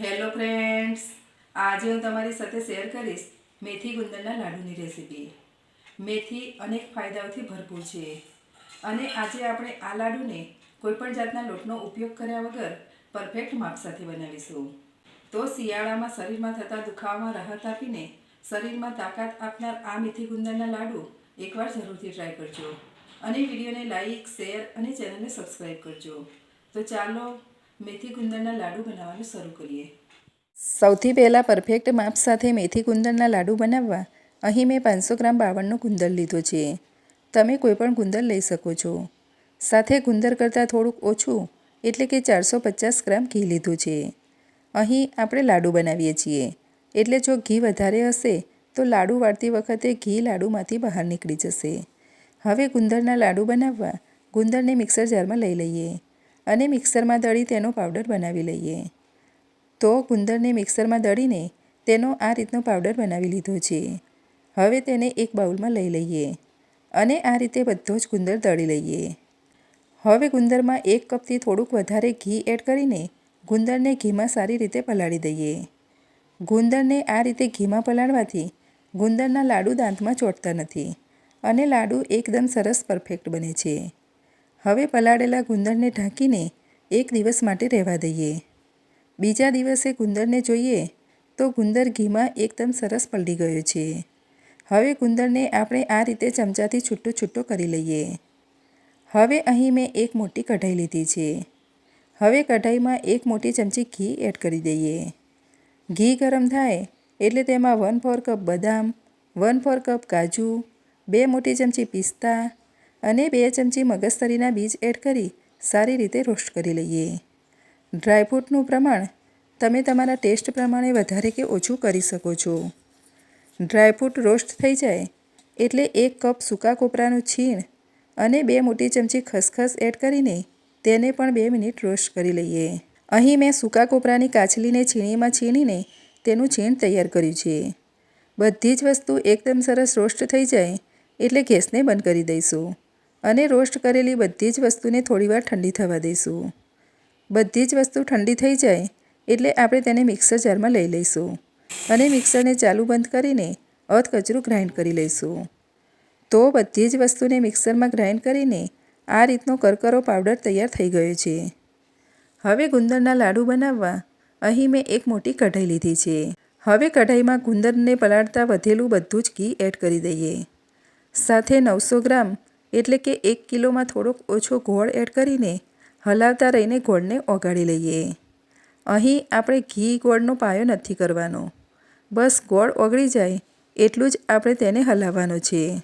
Hello friends આજે હું તમારી સાથે શેર કરીશ મેથી ગુંદરના લાડુની રેસીપી મેથી અનેક ફાયદાઓથી ભરપૂર છે. અને આજે આપણે આ લાડુને કોઈપણ જાતના લોટનો ઉપયોગ કર્યા વગર પરફેક્ટ માપ સાથે બનાવીશું. તો શિયાળામાં શરીરમાં થતા દુખાવામાં રાહત આપીને શરીરમાં તાકાત આપનાર આ મેથી ગુંદરના લાડુ એકવાર જરૂરથી ટ્રાય કરજો. અને વિડીયોને લાઈક શેર અને ચેનલને સબસ્ક્રાઈબ કરજો. તો ચાલો મેથી ગુંદરના લાડુ બનાવવાનું શરૂ કરીએ. સૌથી પહેલાં પરફેક્ટ માપ સાથે મેથી ગુંદરના લાડુ બનાવવા અહીં મેં પાંચસો ગ્રામ બાવળનો ગુંદર લીધો છે. તમે કોઈપણ ગુંદર લઈ શકો છો. સાથે ગુંદર કરતાં થોડુંક ઓછું એટલે કે ચારસો પચાસ ગ્રામ ઘી લીધું છે. અહીં આપણે લાડુ બનાવીએ છીએ. એટલે જો ઘી વધારે હશે તો લાડુ વાળતી વખતે ઘી લાડુમાંથી બહાર નીકળી જશે. હવે ગુંદરના લાડુ બનાવવા ગુંદરને મિક્સર જારમાં લઈ લઈએ. અને મિક્સરમાં દળી તેનો પાવડર બનાવી લઈએ. તો ગુંદરને મિક્સરમાં દળીને તેનો આ રીતનો પાવડર બનાવી લીધો છે. હવે તેને એક બાઉલમાં લઈ લઈએ અને આ રીતે બધો જ ગુંદર દળી લઈએ. હવે ગુંદરમાં એક કપથી થોડુંક વધારે ઘી એડ કરીને ગુંદરને ઘીમાં સારી રીતે પલાળી દઈએ. ગુંદરને આ રીતે ઘીમાં પલાળવાથી ગુંદરના લાડુ દાંતમાં ચોંટતા નથી અને લાડુ એકદમ સરસ પરફેક્ટ બને છે. હવે પલાળેલા ગુંદરને ઢાંકીને એક દિવસ માટે રહેવા દઈએ. બીજા દિવસે ગુંદરને જોઈએ તો ગુંદર ઘીમાં એકદમ સરસ પલળી ગયો છે. હવે ગુંદરને આપણે આ રીતે ચમચાથી છૂટો છૂટો કરી લઈએ. હવે અહીં મેં એક મોટી કઢાઈ લીધી છે. હવે કઢાઈમાં એક મોટી ચમચી ઘી એડ કરી દઈએ. ઘી ગરમ થાય એટલે તેમાં વન ફોર કપ બદામ, વન ફોર કપ કાજુ, બે મોટી ચમચી પિસ્તા અને બે ચમચી મગજતરીના બીજ એડ કરી સારી રીતે રોસ્ટ કરી લઈએ. ડ્રાયફ્રૂટનું પ્રમાણ તમે તમારા ટેસ્ટ પ્રમાણે વધારે કે ઓછું કરી શકો છો. ડ્રાયફ્રૂટ રોસ્ટ થઈ જાય એટલે એક કપ સૂકા કોપરાનું છીણ અને બે મોટી ચમચી ખસખસ એડ કરીને તેને પણ બે મિનિટ રોસ્ટ કરી લઈએ. અહીં મેં સૂકા કોપરાની કાચલીને છીણીમાં છીણીને તેનું છીણ તૈયાર કર્યું છે. બધી જ વસ્તુ એકદમ સરસ રોસ્ટ થઈ જાય એટલે ગેસને બંધ કરી દઈશું. અને રોસ્ટ કરેલી બધી જ વસ્તુને થોડીવાર ઠંડી થવા દઈશું. બધી જ વસ્તુ ઠંડી થઈ જાય એટલે આપણે તેને મિક્સર જારમાં લઈ લઈશું અને મિક્સરને ચાલુ બંધ કરીને અધ કચરું ગ્રાઇન્ડ કરી લઈશું. તો બધી જ વસ્તુને મિક્સરમાં ગ્રાઇન્ડ કરીને આ રીતનો કરકરો પાવડર તૈયાર થઈ ગયો છે. હવે ગુંદરના લાડુ બનાવવા અહીં મેં એક મોટી કઢાઈ લીધી છે. હવે કઢાઈમાં ગુંદરને પલાળતા વધેલું બધું જ ઘી એડ કરી દઈએ. સાથે નવસો ગ્રામ એટલે કે એક કિલોમાં થોડોક ઓછો ગોળ એડ કરીને હલાવતા રહીને ગોળને ઓગાળી લઈએ. અહીં આપણે ઘી ગોળનો પાયો નથી કરવાનો. બસ ગોળ ઓગળી જાય એટલું જ આપણે તેને હલાવવાનો છે.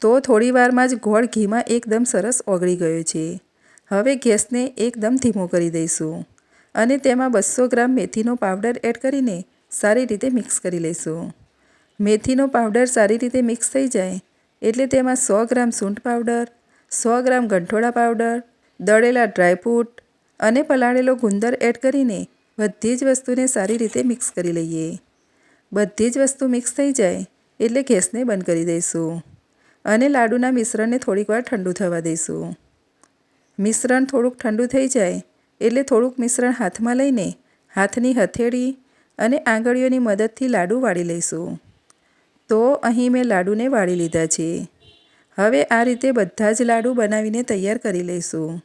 તો થોડી વારમાં જ ગોળ ઘીમાં એકદમ સરસ ઓગળી ગયો છે. હવે ગેસને એકદમ ધીમો કરી દઈશું અને તેમાં બસો ગ્રામ મેથીનો પાવડર એડ કરીને સારી રીતે મિક્સ કરી લઈશું. મેથીનો પાવડર સારી રીતે મિક્સ થઈ જાય એટલે તેમાં સો ગ્રામ સૂંઠ પાવડર, સો ગ્રામ ગંઠોડા પાવડર, દળેલા ડ્રાયફ્રૂટ અને પલાળેલો ગુંદર એડ કરીને બધી જ વસ્તુને સારી રીતે મિક્સ કરી લઈએ. બધી જ વસ્તુ મિક્સ થઈ જાય એટલે ગેસને બંધ કરી દઈશું અને લાડુના મિશ્રણને થોડીક વાર ઠંડુ થવા દઈશું. મિશ્રણ થોડુંક ઠંડુ થઈ જાય એટલે થોડુંક મિશ્રણ હાથમાં લઈને હાથની હથેળી અને આંગળીઓની મદદથી લાડુ વાળી લઈશું. તો અહીં મેં લાડુને વાળી લીધા છે. હવે આ રીતે બધા જ લાડુ બનાવીને તૈયાર કરી લઈશું.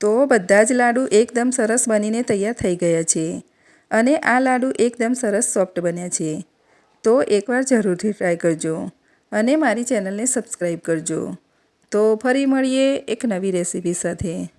તો બધા જ લાડુ એકદમ સરસ બનીને તૈયાર થઈ ગયા છે અને આ લાડુ એકદમ સરસ સોફ્ટ બન્યા છે. તો એકવાર જરૂરથી ટ્રાય કરજો અને મારી ચેનલને સબસ્ક્રાઈબ કરજો. તો ફરી મળીએ એક નવી રેસીપી સાથે.